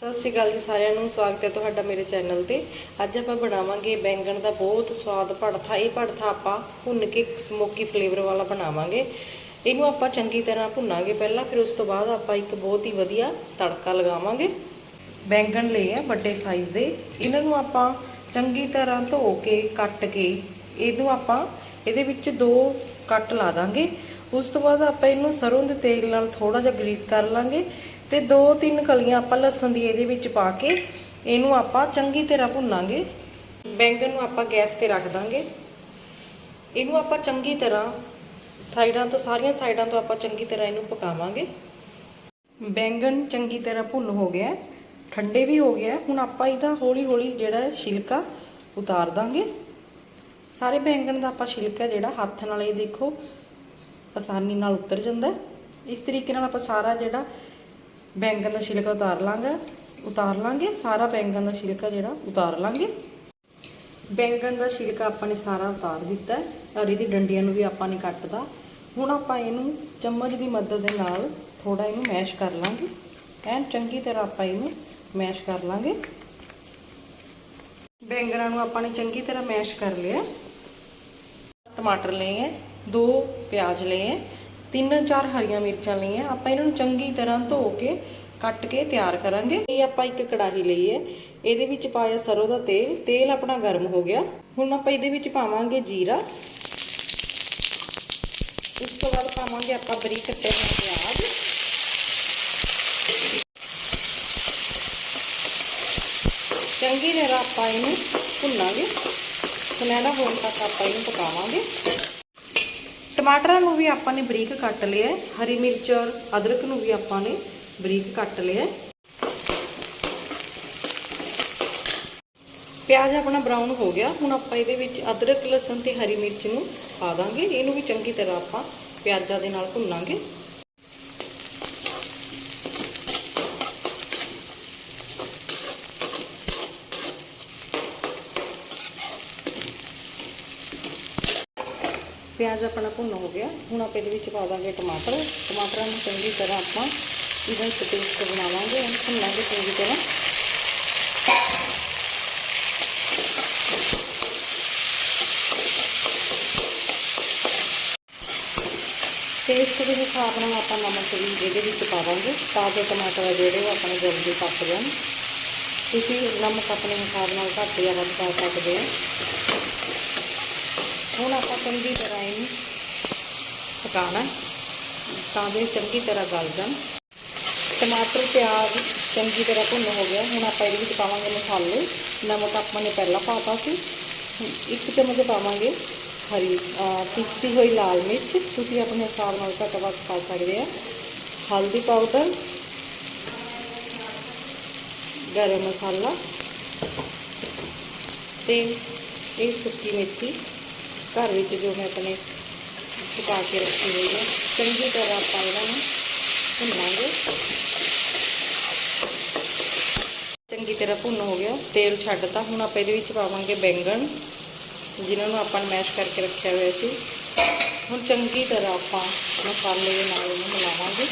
ਸਤਿ ਸ਼੍ਰੀ ਅਕਾਲ ਜੀ ਸਾਰਿਆਂ ਨੂੰ, ਸਵਾਗਤ ਹੈ ਤੁਹਾਡਾ ਮੇਰੇ ਚੈਨਲ ਤੇ। ਅੱਜ ਆਪਾਂ ਬਣਾਵਾਂਗੇ ਬੈਂਗਣ ਦਾ ਬਹੁਤ ਸਵਾਦ ਭੜਥਾ, ਇਹ ਭੜਥਾ ਆਪਾਂ ਭੁੰਨ ਕੇ ਸਮੋਕੀ ਫਲੇਵਰ ਵਾਲਾ ਬਣਾਵਾਂਗੇ। ਇਹਨੂੰ ਆਪਾਂ ਚੰਗੀ ਤਰ੍ਹਾਂ ਭੁੰਨਾਂਗੇ ਪਹਿਲਾਂ, ਫਿਰ ਉਸ ਤੋਂ ਬਾਅਦ ਆਪਾਂ ਇੱਕ ਬਹੁਤ ਹੀ ਵਧੀਆ ਤੜਕਾ ਲਗਾਵਾਂਗੇ। ਬੈਂਗਣ ਲਏ ਆ ਵੱਡੇ ਸਾਈਜ਼ ਦੇ। ਇਹਨਾਂ ਨੂੰ ਆਪਾਂ ਚੰਗੀ ਤਰ੍ਹਾਂ ਧੋ ਕੇ, ਕੱਟ ਕੇ, ਇਹਨੂੰ ਆਪਾਂ ਇਹਦੇ ਵਿੱਚ ਦੋ ਕੱਟ ਲਾ ਦਾਂਗੇ। ਉਸ ਤੋਂ ਬਾਅਦ ਆਪਾਂ ਇਹਨੂੰ ਸਰੋਂ ਦੇ ਤੇਲ ਨਾਲ ਥੋੜਾ ਜਿਹਾ ਗਰੀਸ ਕਰ ਲਾਂਗੇ ਤੇ ਦੋ ਤਿੰਨ ਕਲੀਆਂ ਆਪਾਂ ਲਸਣ ਦੀ ਇਹਦੇ ਵਿੱਚ ਪਾ ਕੇ ਇਹਨੂੰ ਆਪਾਂ ਚੰਗੀ ਤਰ੍ਹਾਂ ਭੁੰਨਾਂਗੇ। ਬੈਂਗਣ ਨੂੰ ਆਪਾਂ ਗੈਸ ਤੇ ਰੱਖ ਦਾਂਗੇ। ਇਹਨੂੰ ਆਪਾਂ ਚੰਗੀ ਤਰ੍ਹਾਂ ਸਾਈਡਾਂ ਤੋਂ, ਸਾਰੀਆਂ ਸਾਈਡਾਂ ਤੋਂ ਆਪਾਂ ਚੰਗੀ ਤਰ੍ਹਾਂ ਇਹਨੂੰ ਪਕਾਵਾਂਗੇ। ਬੈਂਗਣ ਚੰਗੀ ਤਰ੍ਹਾਂ ਭੁੰਨ ਹੋ ਗਿਆ ਠੰਡੇ ਵੀ ਹੋ ਗਿਆ ਹੁਣ ਆਪਾਂ ਇਹਦਾ ਹੌਲੀ ਹੌਲੀ ਜਿਹੜਾ ਛਿਲਕਾ ਉਤਾਰ ਦਾਂਗੇ। ਸਾਰੇ ਬੈਂਗਣ ਦਾ ਆਪਾਂ ਛਿਲਕਾ ਜਿਹੜਾ ਹੱਥ ਨਾਲ ਇਹ ਦੇਖੋ ਆਸਾਨੀ ਨਾਲ ਉਤਰ ਜਾਂਦਾ ਇਸ ਤਰੀਕੇ ਨਾਲ ਆਪਾਂ ਸਾਰਾ ਜਿਹੜਾ ਬੈਂਗਣ ਦਾ ਛਿਲਕਾ ਉਤਾਰ ਲਾਂਗੇ ਉਤਾਰ ਲਾਂਗੇ, ਸਾਰਾ ਬੈਂਗਣ ਦਾ ਛਿਲਕਾ ਜਿਹੜਾ ਉਤਾਰ ਲਾਂਗੇ। ਬੈਂਗਣ ਦਾ ਛਿਲਕਾ ਆਪਾਂ ਨੇ ਸਾਰਾ ਉਤਾਰ ਦਿੱਤਾ ਹੈ ਔਰ ਇਹਦੀ ਡੰਡੀਆਂ ਨੂੰ ਵੀ ਆਪਾਂ ਨੇ ਕੱਟਦਾ ਹੁਣ ਆਪਾਂ ਇਹਨੂੰ ਚਮਚ ਦੀ ਮਦਦ ਦੇ ਨਾਲ ਥੋੜਾ ਇਹਨੂੰ ਮੈਸ਼ ਕਰ ਲਾਂਗੇ। ਐਨ ਚੰਗੀ ਤਰ੍ਹਾਂ ਆਪਾਂ ਇਹਨੂੰ ਮੈਸ਼ ਕਰ ਲਾਂਗੇ। ਬੈਂਗਣਾਂ ਨੂੰ ਆਪਾਂ ਨੇ ਚੰਗੀ ਤਰ੍ਹਾਂ ਮੈਸ਼ ਕਰ ਲਿਆ। ਟਮਾਟਰ ਲਏ ਹੈ। ਦੋ ਪਿਆਜ਼ ਲਏ ਹੈ, ਤਿੰਨ ਚਾਰ ਹਰੀਆਂ ਮਿਰਚਾਂ ਲਈਆਂ, ਆਪਾਂ ਇਹਨਾਂ ਨੂੰ ਚੰਗੀ ਤਰ੍ਹਾਂ ਧੋ ਕੇ, ਕੱਟ ਕੇ ਤਿਆਰ ਕਰਾਂਗੇ। ਇਹ ਆਪਾਂ ਇੱਕ ਕੜਾਹੀ ਲਈ ਹੈ, ਇਹਦੇ ਵਿੱਚ ਪਾਇਆ ਸਰੋਂ ਦਾ ਤੇਲ ਤੇਲ ਆਪਣਾ ਗਰਮ ਹੋ ਗਿਆ। ਹੁਣ ਆਪਾਂ ਇਹਦੇ ਵਿੱਚ ਪਾਵਾਂਗੇ ਜੀਰਾ। ਉਸ ਤੋਂ ਬਾਅਦ ਪਾਵਾਂਗੇ ਆਪਾਂ ਬਰੀਕ ਕੱਟੇ ਹੋਏ ਪਿਆਜ਼। ਚੰਗੀ ਤਰ੍ਹਾਂ ਆਪਾਂ ਇਹਨੂੰ ਭੁੰਨਾਂਗੇ। ਸੁਨਹਿਰਾ ਹੋਣ ਤੱਕ ਆਪਾਂ ਇਹਨੂੰ ਪਕਾਵਾਂਗੇ। ਟਮਾਟਰਾਂ ਨੂੰ ਵੀ ਆਪਾਂ ਨੇ ਬਰੀਕ ਕੱਟ ਲਿਆ ਹੈ। ਹਰੀ ਮਿਰਚ ਔਰ ਅਦਰਕ ਨੂੰ ਵੀ ਆਪਾਂ ਨੇ ਬਰੀਕ ਕੱਟ ਲਿਆ ਹੈ। ਪਿਆਜ਼ ਆਪਣਾ ਬਰਾਊਨ ਹੋ ਗਿਆ ਹੁਣ ਆਪਾਂ ਇਹਦੇ ਵਿੱਚ ਅਦਰਕ, ਲਸਣ ਤੇ ਹਰੀ ਮਿਰਚ ਨੂੰ ਪਾ ਦਾਂਗੇ ਇਹਨੂੰ ਵੀ ਚੰਗੀ ਤਰ੍ਹਾਂ ਆਪਾਂ ਪਿਆਜ਼ਾਂ ਦੇ ਨਾਲ ਭੁੰਨਾਂਗੇ ਪਿਆਜ਼ ਆਪਣਾ ਭੁੰਨ ਹੋ ਗਿਆ। ਹੁਣ ਆਪਾਂ ਇਹਦੇ ਵਿੱਚ ਪਾ ਦਾਂਗੇ ਟਮਾਟਰ। ਟਮਾਟਰਾਂ ਨੂੰ ਚੰਗੀ ਤਰ੍ਹਾਂ ਆਪਾਂ ਇਹਦਾ ਇੱਕ ਪੇਸਟ ਬਣਾਵਾਂਗੇ। ਇਹਨੂੰ ਭੁੰਨਾਂਗੇ ਚੰਗੀ ਤਰ੍ਹਾਂ। ਪੇਸਟ ਦੇ ਹਿਸਾਬ ਨਾਲ ਆਪਾਂ ਨਮਕ ਵੀ ਇਹਦੇ ਵਿੱਚ ਪਾਵਾਂਗੇ ਤਾਂ ਜੋ ਟਮਾਟਰ ਆ ਜਿਹੜੇ ਉਹ ਆਪਣੇ ਜਲਦੀ ਪੱਕ ਜਾਣ। ਤੁਸੀਂ ਨਮਕ ਆਪਣੇ ਹਿਸਾਬ ਨਾਲ ਘੱਟ ਜਾਂ ਵੱਧ ਪਾ ਸਕਦੇ ਹੋ। ਹੁਣ ਆਪਾਂ ਚੰਗੀ ਤਰ੍ਹਾਂ ਇਹਨੂੰ ਪਕਾਣਾ ਤਾਂ ਜੋ ਚੰਗੀ ਤਰ੍ਹਾਂ ਗਲ ਜਾਣ। ਟਮਾਟਰ, ਪਿਆਜ਼ ਚੰਗੀ ਤਰ੍ਹਾਂ ਭੁੰਨ ਹੋ ਗਿਆ। ਹੁਣ ਆਪਾਂ ਇਹਦੇ ਵਿੱਚ ਪਾਵਾਂਗੇ ਮਸਾਲੇ। ਨਮਕ ਆਪਾਂ ਨੇ ਪਹਿਲਾਂ ਪਾਤਾ ਸੀ। ਇੱਕ ਚਮਚ ਪਾਵਾਂਗੇ ਹਰੀ ਪੀਸੀ ਹੋਈ ਲਾਲ ਮਿਰਚ। ਤੁਸੀਂ ਆਪਣੇ ਹਿਸਾਬ ਨਾਲ ਘੱਟ ਵੱਧ ਪਾ ਸਕਦੇ ਆ। ਹਲਦੀ ਪਾਊਡਰ, ਗਰਮ ਮਸਾਲਾ ਤੇ ਇਹ ਸੁੱਕੀ ਮੇਥੀ ਘਰ ਵਿੱਚ ਜੋ ਮੈਂ ਆਪਣੇ ਸੁਕਾ ਕੇ ਰੱਖੀ ਹੋਈ ਹੈ, ਚੰਗੀ ਤਰ੍ਹਾਂ ਆਪਾਂ ਇਹਨਾਂ ਨੂੰ ਭੁੰਨਾਂਗੇ। ਚੰਗੀ ਤਰ੍ਹਾਂ ਭੁੰਨ ਹੋ ਗਿਆ, ਤੇਲ ਛੱਡਤਾ ਹੁਣ ਆਪਾਂ ਇਹਦੇ ਵਿੱਚ ਪਾਵਾਂਗੇ ਬੈਂਗਣ, ਜਿਨ੍ਹਾਂ ਨੂੰ ਆਪਾਂ ਮੈਸ਼ ਕਰਕੇ ਰੱਖਿਆ ਹੋਇਆ ਸੀ। ਹੁਣ ਚੰਗੀ ਤਰ੍ਹਾਂ ਆਪਾਂ ਮਸਾਲੇ ਦੇ ਨਾਲ ਇਹਨੂੰ ਮਿਲਾਵਾਂਗੇ।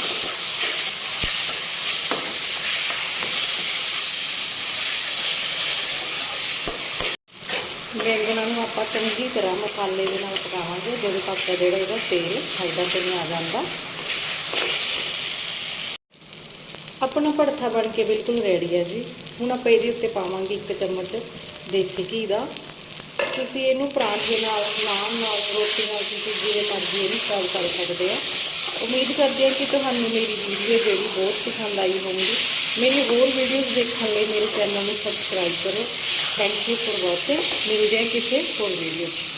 ਬੈਂਗਣਾਂ ਨੂੰ ਆਪਾਂ ਚੰਗੀ ਤਰ੍ਹਾਂ ਮਸਾਲੇ ਦੇ ਨਾਲ ਪਕਾਵਾਂਗੇ, ਜਦੋਂ ਤੱਕ ਜਿਹੜਾ ਇਹਦਾ ਤੇਲ ਸਾਈਡਾਂ ਤੇ ਨਹੀਂ ਆ ਜਾਂਦਾ। ਆਪਣਾ ਭੜਥਾ ਬਣ ਕੇ ਬਿਲਕੁਲ ਰੈਡੀ ਹੈ ਜੀ। ਹੁਣ ਆਪਾਂ ਇਹਦੇ ਉੱਤੇ ਪਾਵਾਂਗੇ ਇੱਕ ਚਮਚ ਦੇਸੀ ਘੀ ਦਾ। ਤੁਸੀਂ ਇਹਨੂੰ ਪਰਾਂਠੇ ਨਾਲ, ਨਾਨ ਨਾਲ, ਰੋਟੀ ਨਾਲ, ਤੁਸੀਂ ਜਿਵੇਂ ਮਰਜ਼ੀ ਇਹਨੂੰ ਸਰਵ ਕਰ ਸਕਦੇ ਆ। ਉਮੀਦ ਕਰਦੇ ਹਾਂ ਕਿ ਤੁਹਾਨੂੰ ਮੇਰੀ ਵੀਡੀਓ ਜਿਹੜੀ ਬਹੁਤ ਪਸੰਦ ਆਈ ਹੋਵੇਗੀ ਮੇਰੀ ਹੋਰ ਵੀਡੀਓਜ਼ ਦੇਖਣ ਲਈ ਮੇਰੇ ਚੈਨਲ ਨੂੰ ਸਬਸਕ੍ਰਾਈਬ ਕਰੋ। ਥੈਂਕ ਯੂ ਫॉर ਵਾਚਿੰਗ ਮਿਲਦੇ ਹਾਂ ਕਿਸੇ ਹੋਰ ਵੀਡੀਓ